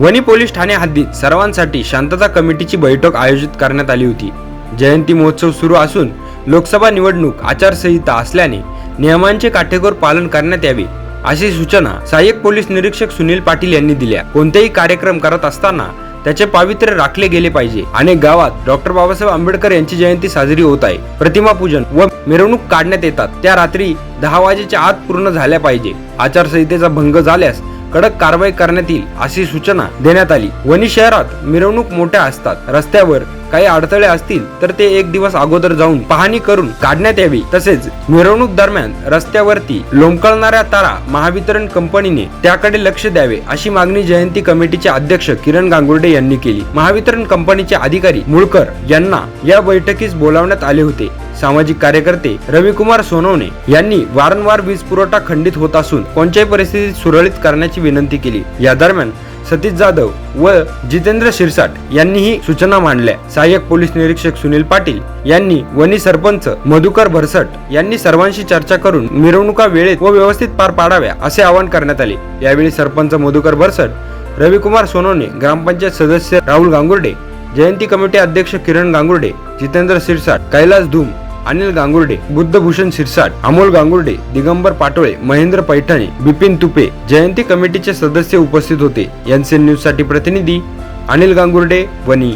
Wani police Thane हद्दीत सर्वांसाठी शांतता कमिटीची बैठक आयोजित करण्यात आली होती. जयंती महोत्सव सुरू असून लोकसभा निवडणूक आचारसंहिता असल्याने नियमांचे काटेकोर पालन करण्यात यावे अशी सूचना सहाय्यक पोलीस निरीक्षक सुनील पाटील यांनी दिल्या. कोणतेही कार्यक्रम करत असताना त्याचे पावित्र्य राखले गेले पाहिजे. अनेक गावात डॉक्टर बाबासाहेब आंबेडकर यांची जयंती साजरी होत आहे. प्रतिमा पूजन व मिरवणूक काढण्यात येतात. त्या रात्री दहा वाजेच्या आत पूर्ण झाल्या पाहिजे. आचारसंहितेचा भंग झाल्यास कडक कारवाई करण्यात येईल अशी सूचना देण्यात आली. वणी शहरात मिरवणूक मोठ्या असतात. रस्त्यावर काही अडथळे असतील तर ते एक दिवस अगोदर जाऊन पाहणी करून काढण्यात यावी. तसेच मिरवणूक दरम्यान रस्त्यावरती लोंबकळणाऱ्या तारा महावितरण कंपनीने त्याकडे लक्ष द्यावे अशी मागणी जयंती कमिटीचे अध्यक्ष किरण गांगुर्डे यांनी केली. महावितरण कंपनीचे अधिकारी मुळकर यांना या बैठकीस बोलावण्यात आले होते. सामाजिक कार्यकर्ते रविकुमार सोनवणे यांनी वारंवार वीज पुरवठा खंडित होत असून कोणत्याही परिस्थितीत सुरळीत करण्याची विनंती केली. या दरम्यान सतीश जाधव व जितेंद्र शिरसाट यांनीही सूचना मांडल्या. सहाय्यक पोलीस निरीक्षक सुनील पाटील यांनी वनी सरपंच मधुकर भरसट यांनी सर्वांशी चर्चा करून मिरवणुका वेळेत व व्यवस्थित पार पाडाव्या असे आवाहन करण्यात आले. यावेळी सरपंच मधुकर भरसट रविकुमार सोनवणे ग्रामपंचायत सदस्य राहुल गांगुर्डे जयंती कमिटी अध्यक्ष किरण गांगुर्डे जितेंद्र शिरसाट कैलास धूम अनिल गांगुर्डे बुद्धभूषण शिरसाट अमोल गांगुर्डे दिगंबर पाटोळे महेंद्र पैठणे बिपिन तुपे जयंती कमिटीचे सदस्य उपस्थित होते. एनसीएन न्यूजसाठी प्रतिनिधी अनिल गांगुर्डे वनी